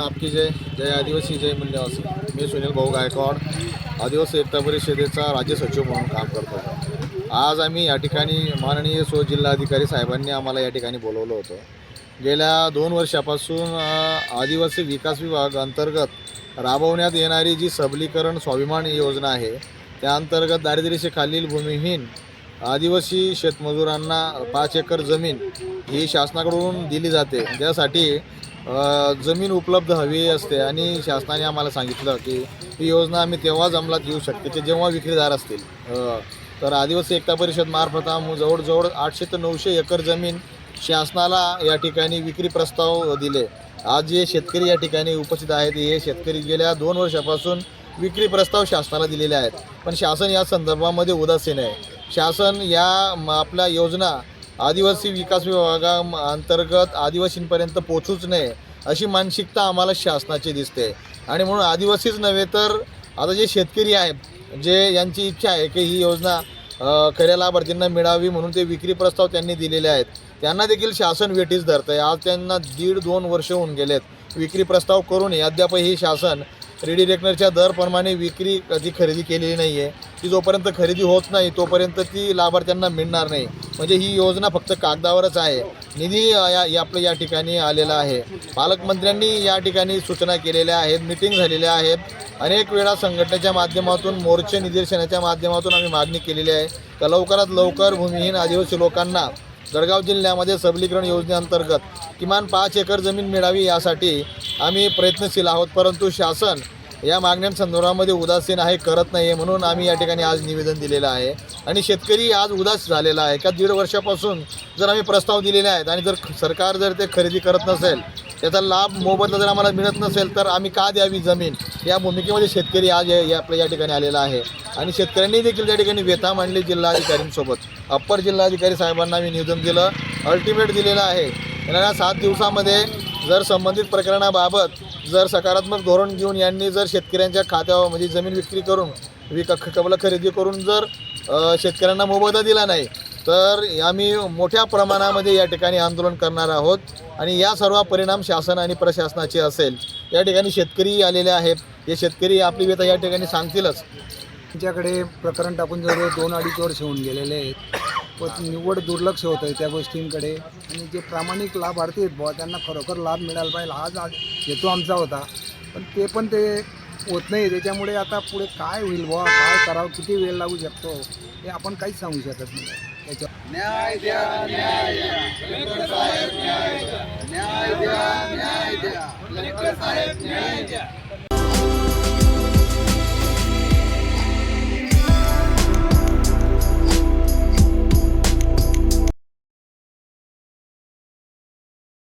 आपकी जय जय आदिवासी जय मूल्यवासी मी सुनील भाऊ गायकवाड आदिवासी एकता परिषदेचा राज्य सचिव म्हणून काम करतो. आज आम्ही या ठिकाणी माननीय सो जिल्हाधिकारी साहेबांनी आम्हाला या ठिकाणी बोलवलं होतं. गेल्या दोन वर्षापासून आदिवासी विकास विभाग अंतर्गत राबवण्यात येणारी जी सबलीकरण स्वाभिमान योजना आहे त्या अंतर्गत दारिद्र्यरेषेखालील भूमिहीन आदिवासी शेतमजुरांना पाच एकर जमीन ही शासनाकडून दिली जाते. त्यासाठी जमीन उपलब्ध हवी असते आणि शासनाने आम्हाला सांगितलं की ही योजना आम्ही तेव्हाच अंमलात येऊ शकते की जेव्हा विक्रीदार असतील. तर आदिवासी एकता परिषद मार्फत जवळजवळ आठशे ते नऊशे एकर जमीन शासनाला या ठिकाणी विक्री प्रस्ताव दिले. आज जे शेतकरी या ठिकाणी उपस्थित आहेत हे शेतकरी गेल्या दोन वर्षापासून विक्री प्रस्ताव शासनाला दिलेले आहेत. पण शासन या संदर्भामध्ये उदासीन आहे. शासन या आपल्या योजना आदिवासी विकास विभागाअंतर्गत आदिवासींपर्यंत पोचूच नये अशी मानसिकता आम्हाला शासनाची दिसते. आणि म्हणून आदिवासीच नव्हे तर आता जे शेतकरी आहेत जे यांची इच्छा आहे की ही योजना खऱ्या लाभार्थींना मिळावी म्हणून ते विक्री प्रस्ताव त्यांनी दिलेले आहेत. त्यांना देखील शासन वेठीस धरतं आहे आज त्यांना दीड दोन वर्ष होऊन गेलेत. विक्री प्रस्ताव करूनही अद्यापही शासन रेडी रेकनरच्या दरप्रमाणे विक्री कधी खरेदी केलेली नाही आहे ती जोपर्यंत खरेदी होत नाही तोपर्यंत ती लाभार्थ्यांना मिळणार नाही. म्हणजे ही योजना फक्त कागदावरच आहे. निधी या या- या ठिकाणी आलेला आहे. पालकमंत्र्यांनी या ठिकाणी सूचना केलेल्या आहेत मिटिंग झालेल्या आहेत. अनेक वेळा संघटनेच्या माध्यमातून मोर्चे निदर्शनाच्या माध्यमातून आम्ही मागणी केलेली आहे. का लवकरात लवकर भूमिहीन आदिवासी लोकांना जळगाव जिल्ह्यामध्ये सबलीकरण योजनेअंतर्गत किमान पाच एकर जमीन मिळावी यासाठी आम्ही प्रयत्नशील आहोत. परंतु शासन या मागण्यांसंदर्भामध्ये उदासीन आहे करत नाही आहे म्हणून आम्ही या ठिकाणी आज निवेदन दिलेलं आहे. आणि शेतकरी आज उदास झालेला आहे. का दीड वर्षापासून जर आम्ही प्रस्ताव दिलेले आहेत आणि जर सरकार जर ते खरेदी करत नसेल त्याचा लाभ मोबदला जर आम्हाला मिळत नसेल तर आम्ही का द्यावी जमीन? या भूमिकेमध्ये शेतकरी आज या या- आपल्या या ठिकाणी आलेला आहे. आणि शेतकऱ्यांनी देखील त्या ठिकाणी व्यथा मांडली जिल्हाधिकाऱ्यांसोबत. अप्पर जिल्हाधिकारी साहेबांना आम्ही निवेदन दिलं. अल्टिमेट दिलेलं आहे. येणाऱ्या सात दिवसामध्ये जर संबंधित प्रकरणाबाबत जर सकारात्मक धोरण घेऊन यांनी जर शेतकऱ्यांच्या खात्यावर म्हणजे जमीन विक्री करून विक कबल खरेदी करून जर शेतकऱ्यांना मोबदला दिला नाही तर आम्ही मोठ्या प्रमाणामध्ये या ठिकाणी आंदोलन करणार आहोत. आणि या सर्व परिणाम शासन आणि प्रशासनाचे असेल या ठिकाणी शेतकरी आलेले आहेत. हे शेतकरी आपली व्यथा या ठिकाणी सांगतीलच. त्यांच्याकडे प्रकरण टाकून जवळ दोन अडीच वर्ष होऊन गेलेले आहेत. पण निव्वळ दुर्लक्ष होतं आहे त्या गोष्टींकडे. आणि जे प्रामाणिक लाभार्थी आहेत बुवा त्यांना खरोखर लाभ मिळायला पाहिजे. हाच आज हेतू आमचा होता. पण ते पण ते होत नाही. त्याच्यामुळे आता पुढे काय होईल बुवा? काय करावं? किती वेळ लागू शकतो? हे आपण काहीच सांगू शकत नाही. त्याच्या न्याय द्या न्याय द्या. न्याय द्या. न्याय द्या.